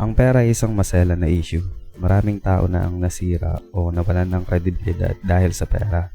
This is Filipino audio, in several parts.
Ang pera ay isang masela na issue. Maraming tao na ang nasira o nawalan ng kredibilidad dahil sa pera.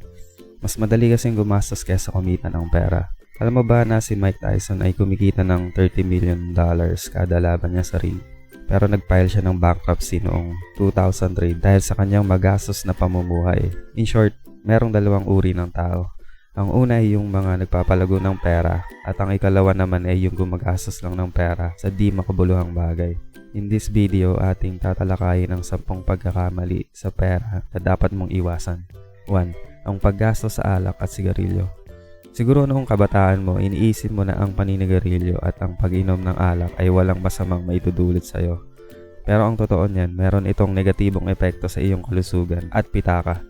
Mas madali kasing gumastos kaysa kumita ng pera. Alam mo ba na si Mike Tyson ay kumikita ng 30 million dollars kada laban niya sa ring? Pero nag-file siya ng bankruptcy noong 2003 dahil sa kanyang magastos na pamumuhay. In short, merong dalawang uri ng tao. Ang una ay yung mga nagpapalago ng pera at ang ikalawa naman ay yung gumagastos lang ng pera sa di makabuluhang bagay. In this video, ating tatalakayin ang 10 pagkakamali sa pera na dapat mong iwasan. 1. Ang paggastos sa alak at sigarilyo. Siguro noong kabataan mo, iniisip mo na ang paninigarilyo at ang pag-inom ng alak ay walang masamang maitudulot sa'yo. Pero ang totoo niyan, meron itong negatibong epekto sa iyong kalusugan at pitaka.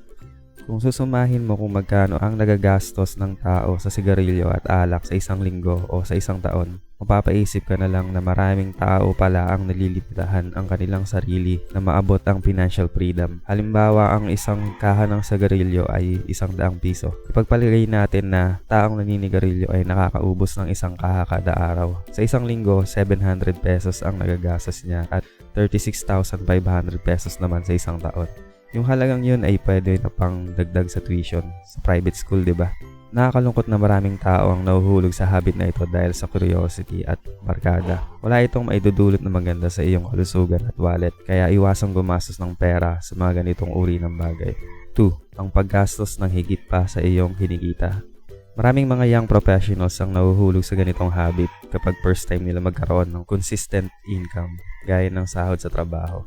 Kung susumahin mo kung magkano ang nagagastos ng tao sa sigarilyo at alak sa isang linggo o sa isang taon, mapapaisip ka na lang na maraming tao pala ang nalilimitahan ang kanilang sarili na maabot ang financial freedom. Halimbawa, ang isang kaha ng sigarilyo ay isang daang piso. Ipagpalagay natin na taong naninigarilyo ay nakakaubos ng isang kaha kada araw. Sa isang linggo, 700 pesos ang nagagastos niya at 36,500 pesos naman sa isang taon. Yung halagang yun ay pwede na pang dagdag sa tuition sa private school, di ba? Nakakalungkot na maraming tao ang nahuhulog sa habit na ito dahil sa curiosity at barkada. Wala itong maidudulot na maganda sa iyong kalusugan at wallet, kaya iwasang gumastos ng pera sa mga ganitong uri ng bagay. 2. Ang paggastos ng higit pa sa iyong kinikita. Maraming mga young professionals ang nahuhulog sa ganitong habit kapag first time nila magkaroon ng consistent income gaya ng sahod sa trabaho.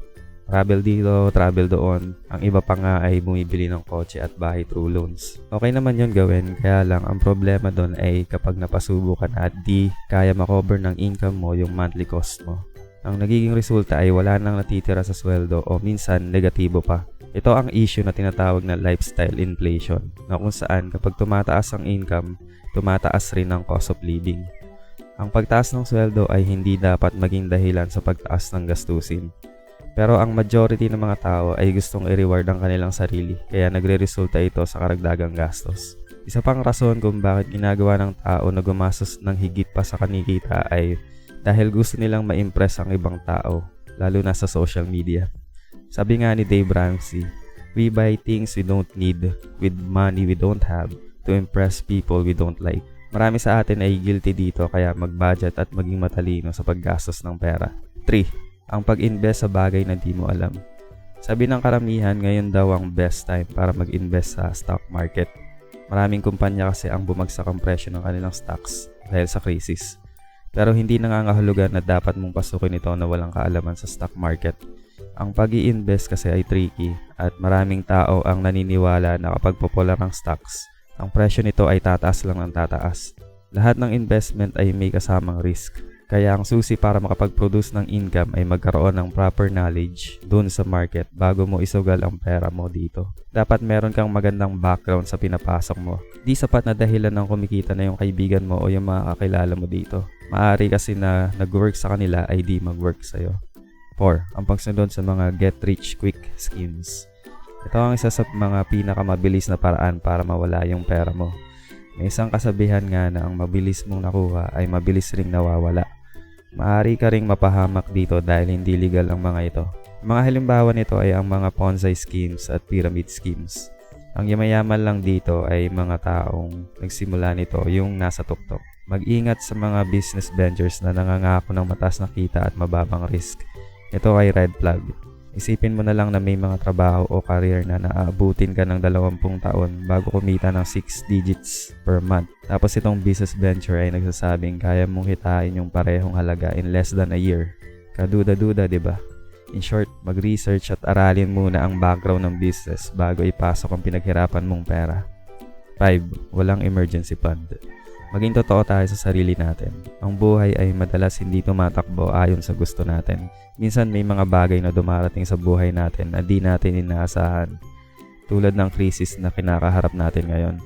Travel dito, travel doon. Ang iba pa nga ay bumibili ng kotse at bahay through loans. Okay naman yun gawin, kaya lang ang problema doon ay kapag napasubo ka na at di kaya makover ng income mo yung monthly cost mo. Ang nagiging resulta ay wala nang natitira sa sweldo o minsan negatibo pa. Ito ang issue na tinatawag na lifestyle inflation na kung saan kapag tumataas ang income, tumataas rin ang cost of living. Ang pagtaas ng sweldo ay hindi dapat maging dahilan sa pagtaas ng gastusin. Pero ang majority ng mga tao ay gustong i-reward ang kanilang sarili, kaya nagre-resulta ito sa karagdagang gastos. Isa pang rason kung bakit ginagawa ng tao na gumastos ng higit pa sa kanikita ay dahil gusto nilang ma-impress ang ibang tao, lalo na sa social media. Sabi nga ni Dave Ramsey, We buy things we don't need with money we don't have to impress people we don't like. Marami sa atin ay guilty dito kaya mag-budget at maging matalino sa paggastos ng pera. 3 ang pag-invest sa bagay na di mo alam. Sabi ng karamihan, ngayon daw ang best time para mag-invest sa stock market. Maraming kumpanya kasi ang bumagsak ang presyo ng kanilang stocks dahil sa krisis. Pero hindi nangangahulugan na dapat mong pasukin ito na walang kaalaman sa stock market. Ang pag invest kasi ay tricky at maraming tao ang naniniwala na kapag popular ang stocks, ang presyo nito ay tataas lang ng tataas. Lahat ng investment ay may kasamang risk kaya ang susi para makapag-produce ng income ay magkaroon ng proper knowledge dun sa market bago mo isugal ang pera mo dito. Dapat meron kang magandang background sa pinapasok mo. Di sapat na dahilan ng kumikita na yung kaibigan mo o yung mga kakilala mo dito. Maari kasi na nag-work sa kanila ay di mag-work sa'yo. 4. Ang pagsunod sa mga get rich quick schemes. Ito ang isa sa mga pinakamabilis na paraan para mawala yung pera mo. May isang kasabihan nga na ang mabilis mong nakuha ay mabilis ring nawawala. Maari ka ring mapahamak dito dahil hindi legal ang mga ito. Mga halimbawa nito ay ang mga Ponzi schemes at pyramid schemes. Ang yamayaman lang dito ay mga taong nagsimula nito yung nasa tuktok. Mag-ingat sa mga business ventures na nangangako ng mataas na kita at mababang risk. Ito ay red flag. Isipin mo na lang na may mga trabaho o career na naaabutin ka ng 20 taon bago kumita ng 6 digits per month. Tapos itong business venture ay nagsasabing kaya mong hitain yung parehong halaga in less than a year. Kaduda-duda, di ba? In short, mag-research at aralin muna ang background ng business bago ipasok ang pinaghirapan mong pera. 5. Walang emergency fund. Maging totoo tayo sa sarili natin. Ang buhay ay madalas hindi tumatakbo ayon sa gusto natin. Minsan may mga bagay na dumarating sa buhay natin na di natin inaasahan. Tulad ng krisis na kinakaharap natin ngayon.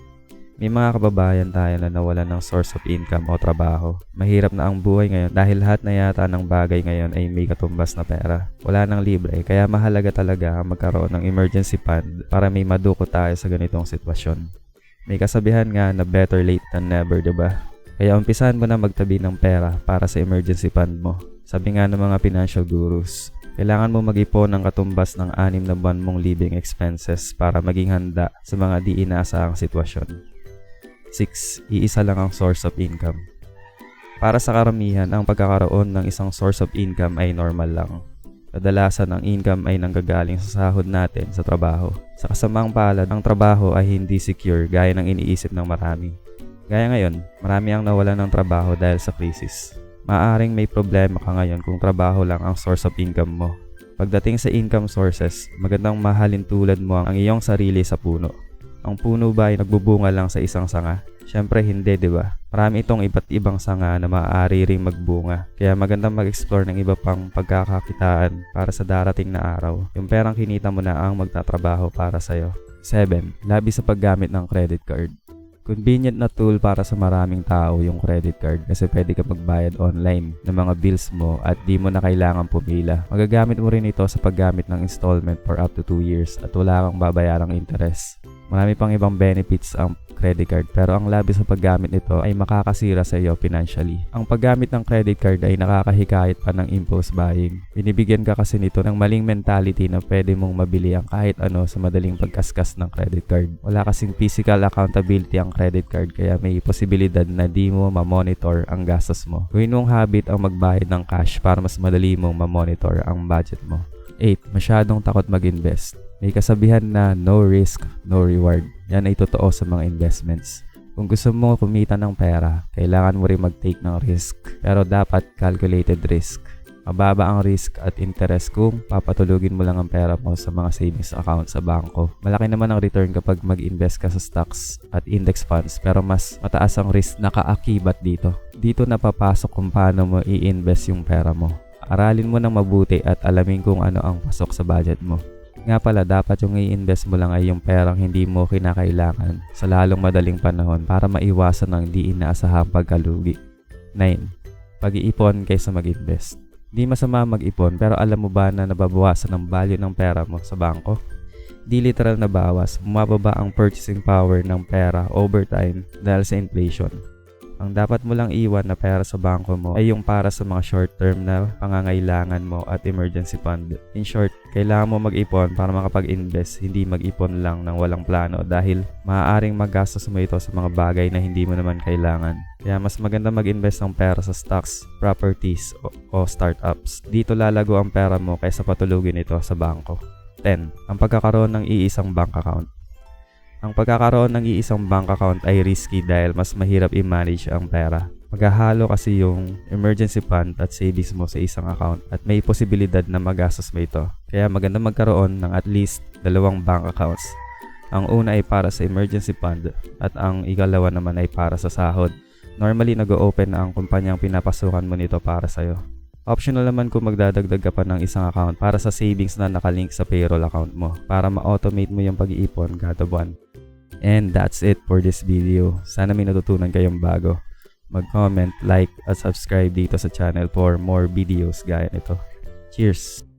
May mga kababayan tayo na nawalan ng source of income o trabaho. Mahirap na ang buhay ngayon dahil lahat na yata ng bagay ngayon ay may katumbas na pera. Wala nang libre kaya mahalaga talaga ang magkaroon ng emergency fund para may maduko tayo sa ganitong sitwasyon. May kasabihan nga na better late than never, 'di ba? Kaya umpisahan mo na magtabi ng pera para sa emergency fund mo. Sabi nga ng mga financial gurus, kailangan mo mag-ipon ng katumbas ng anim na buwan mong living expenses para maging handa sa mga di inaasahang sitwasyon. 6. Iisa lang ang source of income. Para sa karamihan, ang pagkakaroon ng isang source of income ay normal lang. Kadalasan ang income ay nanggagaling sa sahod natin sa trabaho. Sa kasamang palad, ang trabaho ay hindi secure gaya ng iniisip ng marami. Gaya ngayon, marami ang nawalan ng trabaho dahil sa krisis. Maaring may problema ka ngayon kung trabaho lang ang source of income mo. Pagdating sa income sources, magandang mahalin tulad mo ang iyong sarili sa puno. Ang puno ba ay nagbubunga lang sa isang sanga? Siyempre hindi, di ba? Marami itong iba't ibang sanga na maaari ring magbunga. Kaya magandang mag-explore ng iba pang pagkakakitaan para sa darating na araw. Yung perang kinita mo na ang magtatrabaho para sa'yo. 7. Labi sa paggamit ng credit card. Convenient na tool para sa maraming tao yung credit card kasi pwede ka magbayad online ng mga bills mo at di mo na kailangan pumila. Magagamit mo rin ito sa paggamit ng installment for up to 2 years at wala kang babayarang interest. Marami pang ibang benefits ang credit card pero ang labi sa paggamit nito ay makakasira sa iyo financially. Ang paggamit ng credit card ay nakakahikayat pa ng impulse buying. Binibigyan ka kasi nito ng maling mentality na pwede mong mabili ang kahit ano sa madaling pagkaskas ng credit card. Wala kasing physical accountability ang credit card kaya may posibilidad na di mo ma-monitor ang gastos mo. Gawin mong habit ang magbayad ng cash para mas madali mong ma-monitor ang budget mo. 8. Masyadong takot mag-invest. May kasabihan na no risk, no reward. Yan ay totoo sa mga investments. Kung gusto mo kumita ng pera, kailangan mo rin mag-take ng risk. Pero dapat calculated risk. Mababa ang risk at interest kung papatulugin mo lang ang pera mo sa mga savings account sa bangko. Malaki naman ang return kapag mag-invest ka sa stocks at index funds pero mas mataas ang risk na kaakibat dito. Dito napapasok kung paano mo i-invest yung pera mo. Aralin mo ng mabuti at alamin kung ano ang pasok sa budget mo. Nga pala, dapat yung i-invest mo lang ay yung perang hindi mo kinakailangan sa lalong madaling panahon para maiwasan ng di inaasahang pagkalugi. 9. Pag-iipon kaysa mag-invest. Di masama mag-ipon pero alam mo ba na nababawasan ang value ng pera mo sa bangko? Di literal na bawas, bumababa ang purchasing power ng pera over time dahil sa inflation. Ang dapat mo lang iwan na pera sa bangko mo ay yung para sa mga short-term na pangangailangan mo at emergency fund. In short, kailangan mo mag-ipon para makapag-invest, hindi mag-ipon lang ng walang plano dahil maaaring magastos mo ito sa mga bagay na hindi mo naman kailangan. Kaya mas maganda mag-invest ng pera sa stocks, properties, o, o startups. Dito lalago ang pera mo kaysa patulugin ito sa bangko. 10. Ang pagkakaroon ng iisang bank account. Ang pagkakaroon ng iisang bank account ay risky dahil mas mahirap i-manage ang pera. Maghahalo kasi yung emergency fund at savings mo sa isang account at may posibilidad na magastos mo ito. Kaya maganda magkaroon ng at least dalawang bank accounts. Ang una ay para sa emergency fund at ang ikalawa naman ay para sa sahod. Normally nag-open na ang kumpanyang pinapasukan mo nito para sa'yo. Optional naman kung magdadagdag ka pa ng isang account para sa savings na nakalink sa payroll account mo para ma-automate mo yung pag-iipon kada buwan. And that's it for this video. Sana may natutunan kayong bago. Mag-comment, like, at subscribe dito sa channel for more videos gaya nito. Cheers!